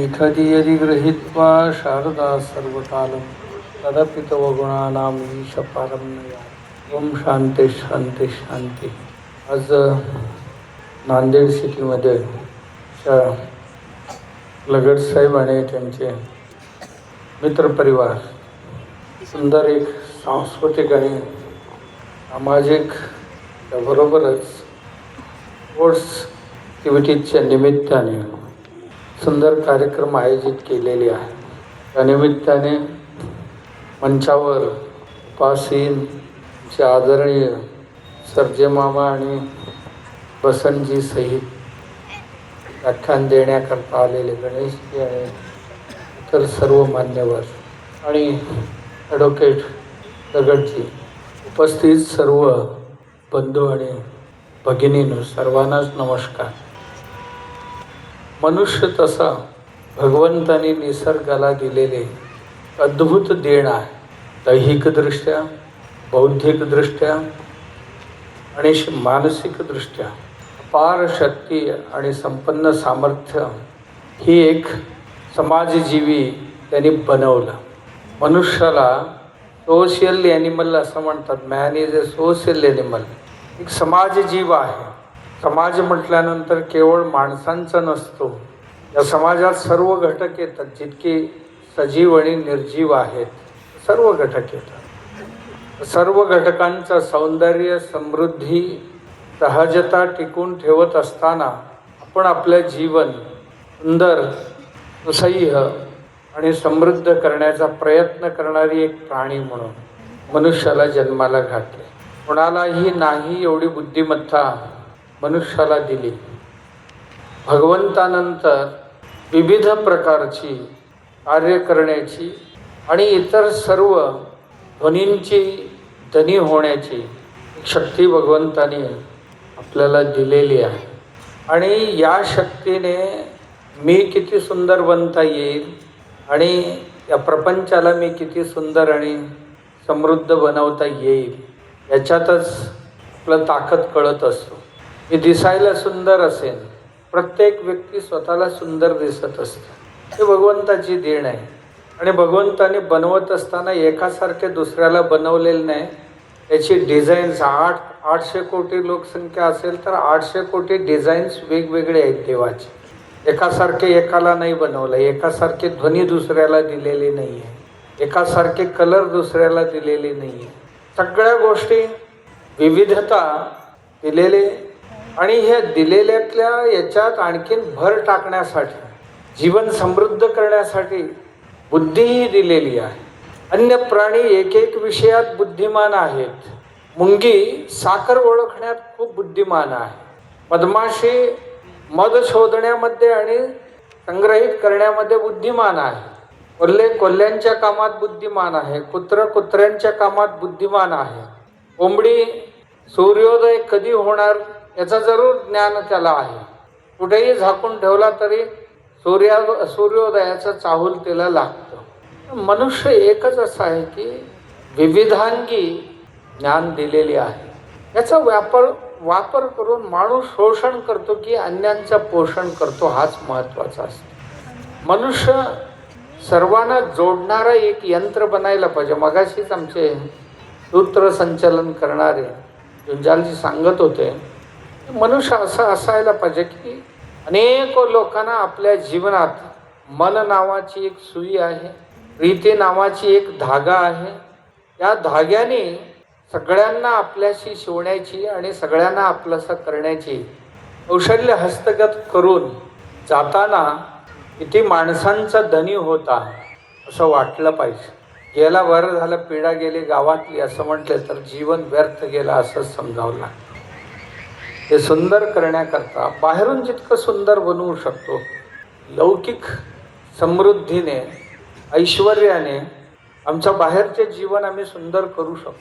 एखादी यदि गृहीत्वा शारदा सर्वकालं तदपि तव गुणानाम ईशपारं न ओम शांती शांती शांती। आज नांदेड सिटीमध्ये लगड साहेब आणि त्यांचे मित्रपरिवार सुंदर एक सांस्कृतिक आणि सामाजिक त्याबरोबरच स्पोर्ट्स ॲक्टिव्हिटीजच्या निमित्ताने सुंदर कार्यक्रम आयोजित केलेले आहे त्यानिमित्ताने मंचावर उपासीनचे आदरणीय सर्जे मामा आणि बसंतजी सहित व्याख्यान देण्याकरता आलेले गणेशजी आणि इतर सर्व मान्यवर आणि ॲडव्होकेट दगडजी उपस्थित सर्व बंधू आणि भगिनीनो सर्वांनाच नमस्कार. मनुष्य तसा भगवंताने निसर्गाला दिलेले अद्भुत देण आहे. दैहिकदृष्ट्या बौद्धिकदृष्ट्या आणि श- मानसिकदृष्ट्या. अपार शक्ती आणि संपन्न सामर्थ्य ही एक समाजजीवी त्यांनी बनवलं. मनुष्याला सोशियल ॲनिमल असं म्हणतात. Man is a social animal एक समाजजीव आहे. समाज म्हटल्यानंतर केवळ माणसांचा नसतो. या समाजात सर्व घटक येतात. जितके सजीव आणि निर्जीव आहेत सर्व घटक येतात. सर्व घटकांचं सौंदर्य समृद्धी सहजता टिकून ठेवत असताना आपण आपलं जीवन सुंदर सुसह्य आणि समृद्ध करण्याचा प्रयत्न करणारी एक प्राणी म्हणून मनुष्याला जन्माला घातले. कोणालाही नाही एवढी बुद्धिमत्ता मनुष्याला दिली. भगवंतानंतर विविध प्रकारची कार्य करण्याची आणि इतर सर्व ध्वनींची धनी होण्याची शक्ती भगवंताने आपल्याला दिलेली आहे. आणि या शक्तीने मी किती सुंदर बनता येईल आणि या प्रपंचाला मी किती सुंदर आणि समृद्ध बनवता येईल याच्यातच आपलं ताकद कळत असतो. मी दिसायला सुंदर असेल. प्रत्येक व्यक्ती स्वतःला सुंदर दिसत असते. हे भगवंताची देण आहे. आणि भगवंताने बनवत असताना एकासारखे दुसऱ्याला बनवलेलं नाही. त्याची डिझाईन्स आठ आठशे कोटी लोकसंख्या असेल तर आठशे कोटी डिझाईन्स वेगवेगळे आहेत देवाचे. एकासारखे एकाला नाही बनवलं. एकासारखे ध्वनी दुसऱ्याला दिलेले नाही आहे एकासारखे कलर दुसऱ्याला दिलेले नाही आहे सगळ्या गोष्टी विविधता दिलेले आणि ह्या दिलेल्यातल्या याच्यात आणखीन भर टाकण्यासाठी जीवन समृद्ध करण्यासाठी बुद्धीही दिलेली आहे. अन्य प्राणी एक एक विषयात बुद्धिमान आहेत. मुंगी साखर ओळखण्यात खूप बुद्धिमान आहे. मधमाशी मध शोधण्यामध्ये आणि संग्रहित करण्यामध्ये बुद्धिमान आहे. कोल्हे कोल्ह्यांच्या कामात बुद्धिमान आहे. कुत्र कुत्र्यांच्या कामात बुद्धिमान आहे. कोंबडी सूर्योदय कधी होणार? याचं जरूर ज्ञान त्याला आहे. कुठेही झाकून ठेवला तरी सूर्या सूर्योदयाचं चाहूल त्याला लागतं. मनुष्य एकच असं आहे की विविधांगी ज्ञान दिलेली आहे. याचा व्यापार वापर करून माणूस शोषण करतो की अन्यांचं पोषण करतो हाच महत्त्वाचा असतो. मनुष्य सर्वांना जोडणारा एक यंत्र बनायला पाहिजे. मगाशीच आमचे सूत्रसंचलन करणारे जुंजालजी सांगत होते मनुष्य असं असायला पाहिजे की अनेक लोकांना आपल्या जीवनात मन नावाची एक सुई आहे प्रीती नावाची एक धागा आहे. या धाग्याने सगळ्यांना आपल्याशी शिवण्याची आणि सगळ्यांना आपलंसं करण्याची कौशल्य हस्तगत करून जाताना किती माणसांचा धनी होता असं वाटलं पाहिजे. गेला बरं झालं पिढा गेली गावातली असं म्हटलं तर जीवन व्यर्थ गेलं असंच समजावं लागतं. हे सुंदर करण्याकरता बाहेरून जितकं सुंदर बनवू शकतो लौकिक समृद्धीने ऐश्वर्याने आमचं बाहेरचे जीवन आम्ही सुंदर करू शकतो.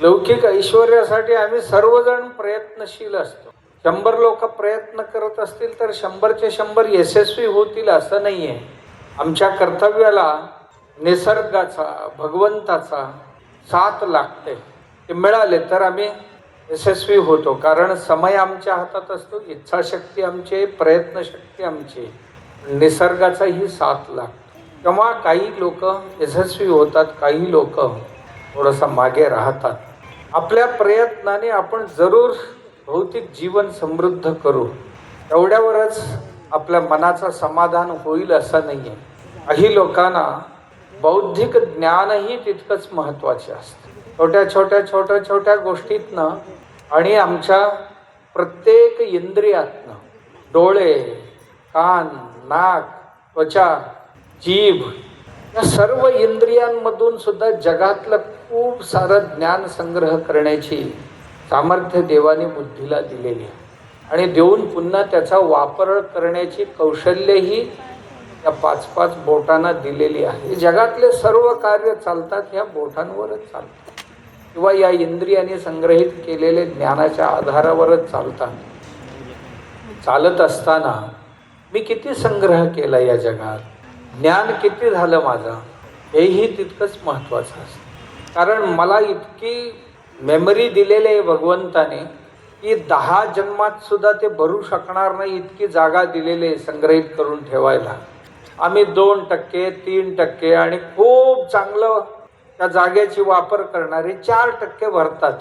लौकिक ऐश्वर्यासाठी आम्ही सर्वजण प्रयत्नशील असतो. शंभर लोक प्रयत्न करत असतील तर शंभरचे शंभर यशस्वी होतील असं नाही आहे आमच्या कर्तव्याला निसर्गाचा भगवंताचा साथ लागते. ते मिळाले तर आम्ही यशस्वी होतो. कारण समय आमच्या हातात असतो इच्छाशक्ती आमची प्रयत्नशक्ती आमची निसर्गाचाही साथ लागतो. तेव्हा काही लोक यशस्वी होतात काही लोक थोडंसं मागे राहतात. आपल्या प्रयत्नाने आपण जरूर भौतिक जीवन समृद्ध करू. एवढ्यावरच आपल्या मनाचं समाधान होईल असं नाही आहे काही लोकांना बौद्धिक ज्ञानही तितकंच महत्त्वाचे असतं. छोट्या छोट्या छोट्या छोट्या गोष्टीतनं आणि आमच्या प्रत्येक इंद्रियातनं डोळे कान नाक त्वचा जीभ या सर्व इंद्रियांमधून सुद्धा जगातलं खूप सारं ज्ञान संग्रह करण्याची सामर्थ्य देवाने बुद्धीला दिलेली आहे. आणि देऊन पुन्हा त्याचा वापर करण्याची कौशल्यही या पाच पाच बोटांना दिलेली आहे. जगातले सर्व कार्य चालतात ह्या बोटांवरच चालतात. किंवा या इंद्रियाने संग्रहित केलेले ज्ञानाच्या आधारावरच चालतात. चालत असताना मी किती संग्रह केला या जगात? ज्ञान किती झालं माझं? हेही तितकंच महत्त्वाचं असतं. कारण मला इतकी मेमरी दिलेली आहे भगवंताने की दहा जन्मात सुद्धा ते भरू शकणार नाही इतकी जागा दिलेली आहे संग्रहित करून ठेवायला. आम्ही दोन टक्के तीन टक्के आणि खूप चांगलं त्या जागेची वापर करणारे चार टक्के भरतात.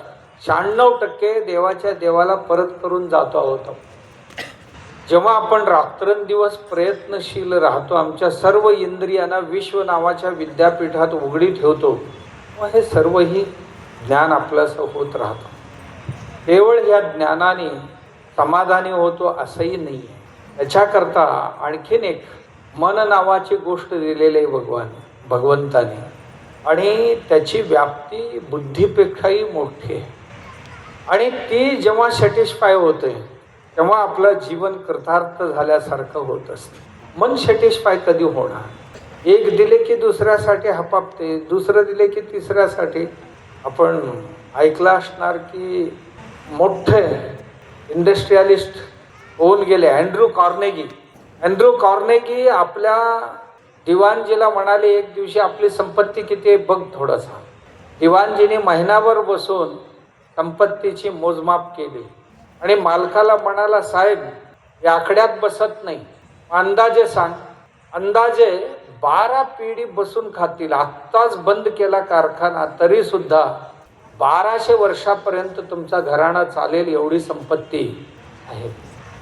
शहाण्णव टक्के देवाच्या देवाला परत करून जातो आहोत जेव्हा आपण रात्रंदिवस प्रयत्नशील राहतो आमच्या सर्व इंद्रियांना विश्व नावाच्या विद्यापीठात उघडी ठेवतो. व हे सर्वही ज्ञान आपल्यास होत राहतं. केवळ या ज्ञानाने समाधानी होतो असंही नाही. आहे याच्याकरता आणखीन एक मन नावाची गोष्ट दिलेली आहे भगवान भगवंताने. आणि त्याची व्याप्ती बुद्धीपेक्षाही मोठी आहे. आणि ती जेव्हा सॅटिस्फाय होते तेव्हा आपलं जीवन कृतार्थ झाल्यासारखं होत असतं. मन सॅटिस्फाय कधी होणार? एक दिले की दुसऱ्यासाठी हपापते दुसरं दिले की तिसऱ्यासाठी. आपण ऐकलं असणार की मोठे इंडस्ट्रियलिस्ट होऊन गेले अँड्रू कॉर्नेगी. अँड्रू कॉर्नेगी आपल्या दिवाणजीला म्हणाले एक दिवशी आपली संपत्ती किती आहे बघ थोडासा. दिवाणजीने महिनाभर बसून संपत्तीची मोजमाप केली. आणि मालकाला म्हणाला साहेब या आकड्यात बसत नाही. अंदाजे सांग अंदाजे बारा पिढी बसून खातील. आत्ताच बंद केला कारखाना तरी सुद्धा बाराशे वर्षापर्यंत तुमचा घराणा चालेल एवढी संपत्ती आहे.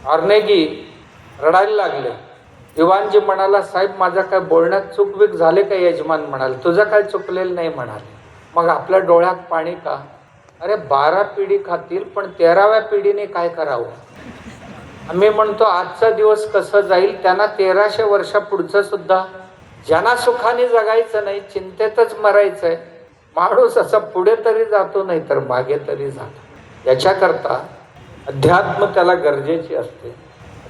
अर्नेगी रडायला लागले. दिवाणजी म्हणाला साहेब माझा काय बोलण्यात चुकबीक झाले का? यजमान म्हणाले तुझं काय चुकलेलं नाही म्हणाले. मग आपल्या डोळ्यात पाणी का? अरे बारा पिढी खातील पण तेराव्या पिढीने काय करावं? आम्ही म्हणतो आजचा दिवस कसं जाईल त्यांना तेराशे वर्षा पुढचं सुद्धा. ज्यांना सुखाने जगायचं नाही चिंतेतच मरायचं आहे माणूस असा पुढे तरी जातो नाही तर मागे तरी जातो. याच्याकरता अध्यात्म त्याला गरजेची असते.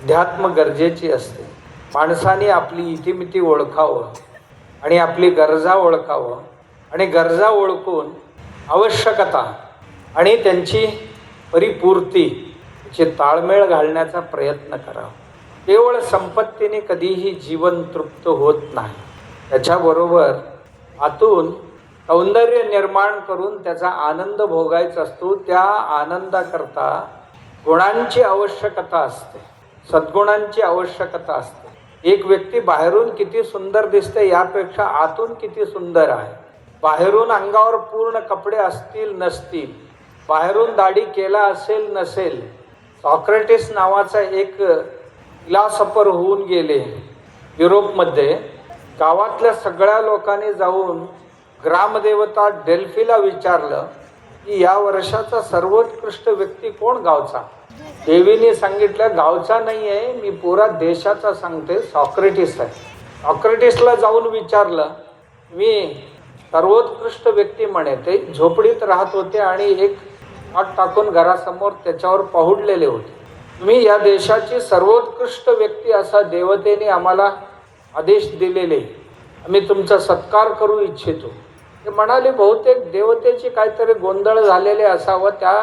अध्यात्म गरजेची असते. माणसाने आपली इतिमिती ओळखावं आणि आपली गरजा ओळखावं आणि गरजा ओळखून आवश्यकता आणि त्यांची परिपूर्तीचे ताळमेळ घालण्याचा प्रयत्न करावा. केवळ संपत्तीने कधीही जीवन तृप्त होत नाही. त्याच्याबरोबर आतून सौंदर्य निर्माण करून त्याचा आनंद भोगायचा असतो. त्या आनंदाकरता गुणांची आवश्यकता असते. सद्गुणांची आवश्यकता असते. एक व्यक्ती बाहेरून किती सुंदर दिसते यापेक्षा आतून किती सुंदर आहे. बाहेरून अंगावर पूर्ण कपडे असतील नसतील. बाहेरून दाढी केला असेल नसेल. सॉक्रेटिस नावाचा एक फिलॉसॉफर होऊन गेले. युरोपमध्ये गावातल्या सगळ्या लोकांनी जाऊन ग्रामदेवता डेल्फीला विचारलं की या वर्षाचा सर्वोत्कृष्ट व्यक्ती कोण गावचा? देवीने सांगितलं गावचा नाही आहे मी पुरा देशाचा सांगते सॉक्रेटिस आहे. सॉक्रेटिसला जाऊन विचारलं मी सर्वोत्कृष्ट व्यक्ती म्हणे. ते झोपडीत राहत होते आणि एक पाट टाकून घरासमोर त्याच्यावर पहुडलेले होते. मी या देशाची सर्वोत्कृष्ट व्यक्ती असा देवतेने आम्हाला आदेश दिलेले. आम्ही तुमचा सत्कार करू इच्छितो. ते म्हणाले बहुतेक देवतेची काहीतरी गोंधळ झालेले असावं त्या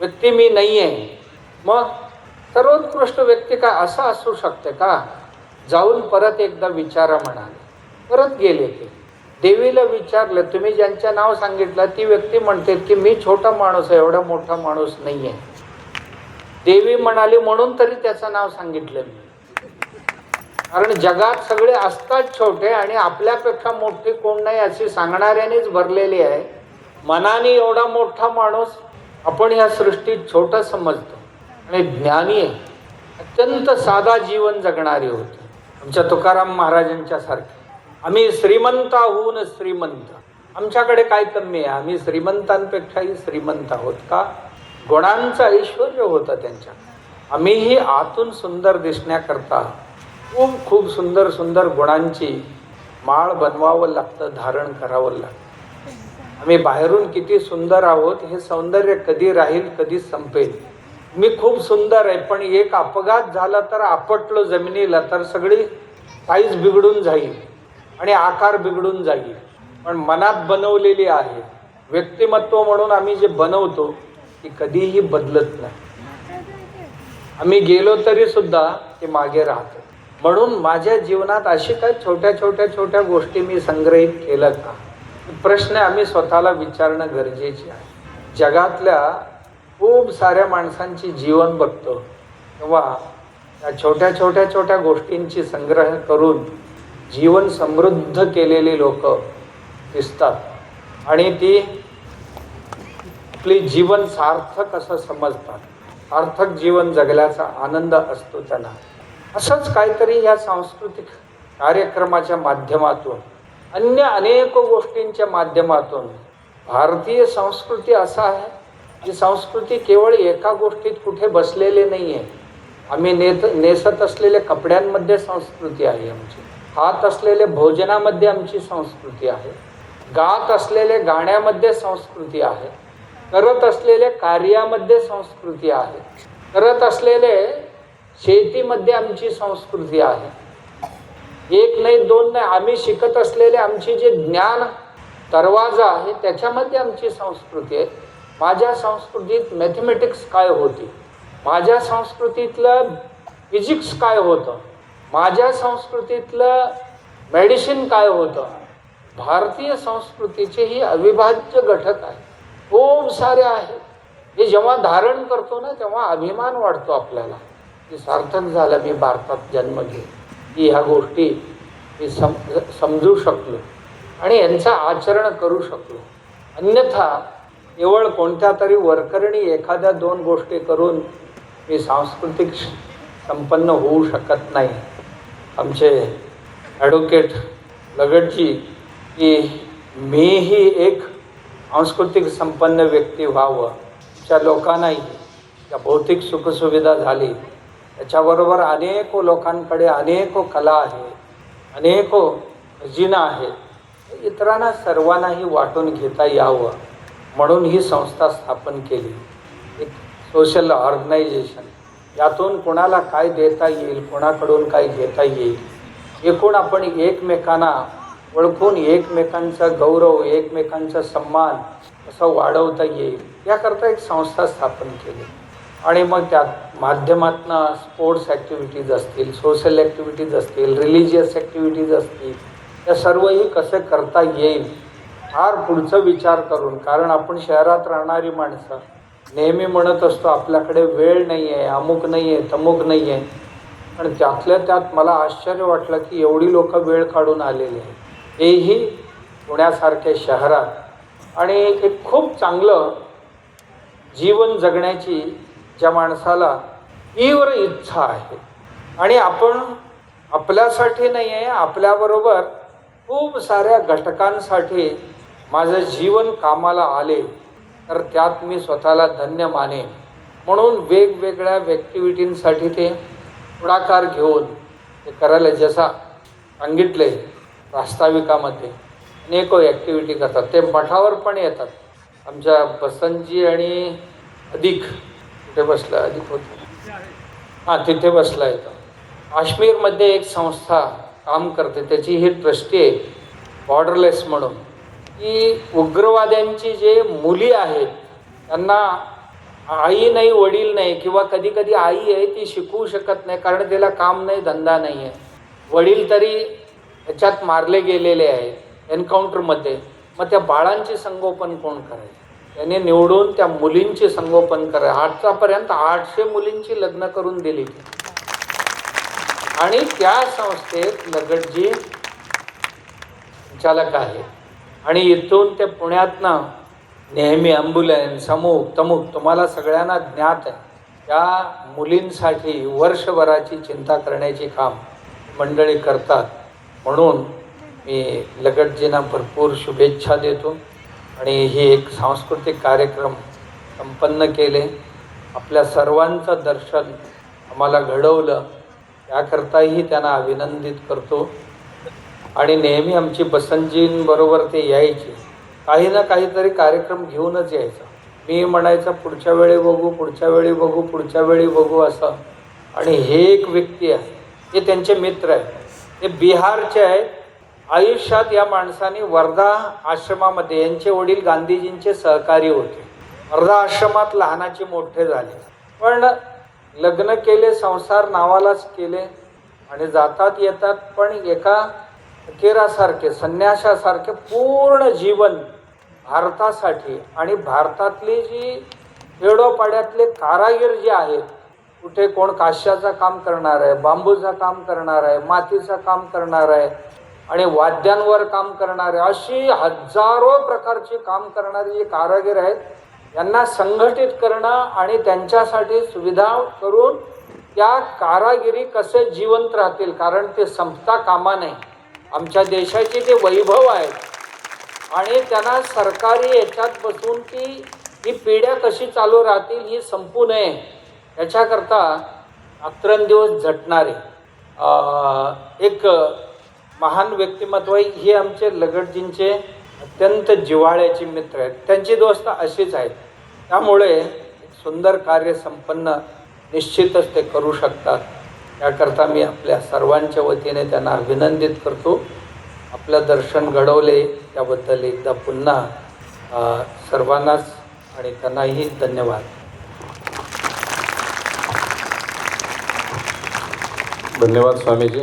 व्यक्ती मी नाही आहे मग सर्वोत्कृष्ट व्यक्ती काय असं असू शकते का? जाऊन परत एकदा विचारा म्हणाले. परत गेले ते. देवीला विचारलं तुम्ही ज्यांचं नाव सांगितलं ती व्यक्ती म्हणते की मी छोटा माणूस आहे एवढा मोठा माणूस नाही आहे देवी म्हणाली म्हणून तरी त्याचं नाव सांगितलं मी. कारण जगात सगळे असतात छोटे आणि आपल्यापेक्षा मोठे कोण नाही अशी सांगणाऱ्यानेच भरलेली आहे. मनाने एवढा मोठा माणूस आपण ह्या सृष्टीत छोटा समजतो. आणि ज्ञानी आहे. अत्यंत साधा जीवन जगणारे होते. आमच्या तुकाराम महाराजांच्या सारखे. आम्ही श्रीमंताहून श्रीमंत. आमच्याकडे काय कमी आहे? आम्ही श्रीमंतांपेक्षाही श्रीमंत आहोत का? गुणांचं ऐश्वर्य होतं त्यांच्या. आम्हीही आतून सुंदर दिसण्याकरता खूप खूप सुंदर सुंदर गुणांची माळ बनवावं लागतं धारण करावं लागतं. आम्ही बाहेरून किती सुंदर आहोत हे सौंदर्य कधी राहील कधी संपेल. मी खूप सुंदर आहे पण एक अपघात झाला तर आपटलो जमिनीला तर सगळी साईज बिघडून जाईल आणि आकार बिघडून जाईल. पण मनात बनवलेली आहे. व्यक्तिमत्व म्हणून आम्ही जे बनवतो ती कधीही बदलत नाही. आम्ही गेलो तरी सुद्धा ते मागे राहतो. म्हणून माझ्या जीवनात अशी काय छोट्या छोट्या छोट्या गोष्टी मी संग्रहित केलं का? प्रश्न आम्ही स्वतःला विचारणं गरजेचे आहे. जगातल्या खूप साऱ्या माणसांची जीवन बघतो. तेव्हा त्या छोट्या छोट्या छोट्या गोष्टींची संग्रह करून जीवन समृद्ध केलेली लोक दिसतात. आणि ती आपली जीवन सार्थक असं समजतात. सार्थक जीवन जगल्याचा आनंद असतो त्यांना असंच काहीतरी या सांस्कृतिक कार्यक्रमाच्या माध्यमातून अन्य अनेक गोष्टींच्या माध्यमातून भारतीय संस्कृती असा आहे ही संस्कृती केवळ एका गोष्टीत कुठे बसलेले नाही आहे आम्ही नेत नेसत असलेल्या कपड्यांमध्ये संस्कृती आहे आमची. खात असलेले भोजनामध्ये आमची संस्कृती आहे. गात असलेले गाण्यामध्ये संस्कृती आहे. करत असलेल्या कार्यामध्ये संस्कृती आहे. करत असलेले शेतीमध्ये आमची संस्कृती आहे. एक नाही दोन नाही आम्ही शिकत असलेले आमची जे ज्ञान दरवाजा आहे त्याच्यामध्ये आमची संस्कृती आहे. माझ्या संस्कृतीत मॅथमॅटिक्स काय होती? माझ्या संस्कृतीतलं फिजिक्स काय होतं? माझ्या संस्कृतीतलं मेडिसिन काय होतं? भारतीय संस्कृतीचे ही अविभाज्य घटक आहे खूप सारे आहेत. हे जेव्हा धारण करतो ना तेव्हा अभिमान वाटतो आपल्याला. की सार्थक झालं मी भारतात जन्म घेऊन. की ह्या गोष्टी मी सम समजू शकलो. आणि यांचं आचरण करू शकलो. अन्यथा केवळ कोणत्या तरी वरकरणी एखाद्या दोन गोष्टी करून मी सांस्कृतिक संपन्न होऊ शकत नाही. आमचे ॲडव्होकेट लगटजी की मीही एक सांस्कृतिक संपन्न व्यक्ती व्हावं. त्या लोकांनाही त्या भौतिक सुखसुविधा झाली त्याच्याबरोबर अनेको लोकांकडे अनेको कला आहे अनेको खजिना आहेत. इतरांना सर्वांनाही वाटून घेता यावं. म्हणून ही संस्था स्थापन केली. एक सोशल ऑर्गनायझेशन यातून कोणाला काय देता येईल कोणाकडून काय घेता येईल एकूण आपण एकमेकांना ओळखून एकमेकांचा गौरव एकमेकांचा सन्मान असं वाढवता येईल याकरता एक संस्था स्थापन केली. आणि मग त्यात माध्यमातनं स्पोर्ट्स ॲक्टिव्हिटीज असतील सोशल ॲक्टिव्हिटीज असतील रिलिजियस ॲक्टिव्हिटीज असतील या सर्वही कसे करता येईल फार पुढचं विचार करून कारण आपण शहरात राहणारी माणसं नेहमी म्हणत असतो आपल्याकडे वेळ नाही आहे अमुक नाही आहे तमुक नाही आहे पण त्यातल्या त्यात मला आश्चर्य वाटलं की एवढी लोक वेळ काढून आलेली आहेत. हेही पुण्यासारख्या शहरात. आणि एक खूप चांगलं जीवन जगण्याची ज्या माणसाला तीव्र इच्छा आहे. आणि आपण आपल्यासाठी नाही आहे आपल्याबरोबर खूप साऱ्या घटकांसाठी माझं जीवन कामाला आले तर त्यात मी स्वतःला धन्य माने. म्हणून वेगवेगळ्या ॲक्टिव्हिटींसाठी ते पुढाकार घेऊन ते करायला जसा सांगितले प्रास्ताविकामध्ये अनेको ॲक्टिव्हिटी करतात. ते मठावर पण येतात. आमच्या बसंतजी आणि अधिक कुठे बसला अधिक होत. हां तिथे बसला येतो काश्मीरमध्ये एक संस्था काम करते त्याची ही ट्रस्टी आहे बॉर्डरलेस म्हणून. की उग्रवाद्यांची जे मुली आहेत त्यांना आई नाही वडील नाही किंवा कधी कधी आई आहे ती शिकवू शकत नाही कारण तिला काम नाही धंदा नाही आहे. वडील तरी ह्याच्यात मारले गेलेले आहे एन्काउंटरमध्ये. मग त्या बाळांचे संगोपन कोण करायचं त्याने निवडून त्या मुलींचे संगोपन करायचं आजच्यापर्यंत आठशे मुलींची लग्न करून दिली. आणि त्या संस्थेत लगटजी चालक आहे आणि इथून ते पुण्यातनं नेहमी ॲम्ब्युलन्स अमुक तमुक तुम्हाला सगळ्यांना ज्ञात आहे. त्या मुलींसाठी वर्षभराची चिंता करण्याची काम मंडळी करतात. म्हणून मी लगटजींना भरपूर शुभेच्छा देतो आणि ही एक सांस्कृतिक कार्यक्रम संपन्न केले. आपल्या सर्वांचं दर्शन आम्हाला घडवलं. त्याकरताही त्यांना अभिनंदित करतो. आणि नेहमी आमची बसंतजींबरोबर ते यायचे. काही ना काहीतरी कार्यक्रम घेऊनच यायचा. मी म्हणायचं पुढच्या वेळी बघू पुढच्या वेळी बघू पुढच्या वेळी बघू असं. आणि हे एक व्यक्ती आहे. हे त्यांचे मित्र आहेत. ते बिहारचे आहेत. आयुष्यात या माणसाने वर्धा आश्रमामध्ये यांचे वडील गांधीजींचे सहकारी होते. वर्धा आश्रमात लहानाचे मोठे झाले. पण लग्न केले संसार नावालाच केले. आणि जातात येतात पण एका केरासारखे संन्यासासारखे पूर्ण जीवन भारतासाठी आणि भारतातली जी खेडोपाड्यातले कारागीर जे आहेत कुठे कोण काश्याचं काम करणार आहे बांबूचं काम करणार आहे मातीचं काम करणार आहे आणि वाद्यांवर काम करणारे अशी हजारो प्रकारची काम करणारी जे कारागीर आहेत यांना संघटित करणं आणि त्यांच्यासाठी सुविधा करून त्या कारागिरी कसे जिवंत राहतील कारण ते संपता कामा नये. आमच्या देशाचे ते वैभव आहेत आणि त्यांना सरकारी याच्यात बसून की ही पिढ्या कशी चालू राहतील ही संपू नये याच्याकरता रात्रंदिवस झटणारे. एक महान व्यक्तिमत्व आहे. हे आमचे लगटजींचे अत्यंत जिव्हाळ्याचे मित्र आहेत. त्यांची दोस्त अशीच आहेत. त्यामुळे सुंदर कार्य संपन्न निश्चितच ते करू शकतात. त्याकरता मी आपल्या सर्वांच्या वतीने त्यांना अभिनंदित करतो. आपलं दर्शन घडवले त्याबद्दल एकदा पुन्हा सर्वांनाच आणि त्यांनाही धन्यवाद. धन्यवाद स्वामीजी.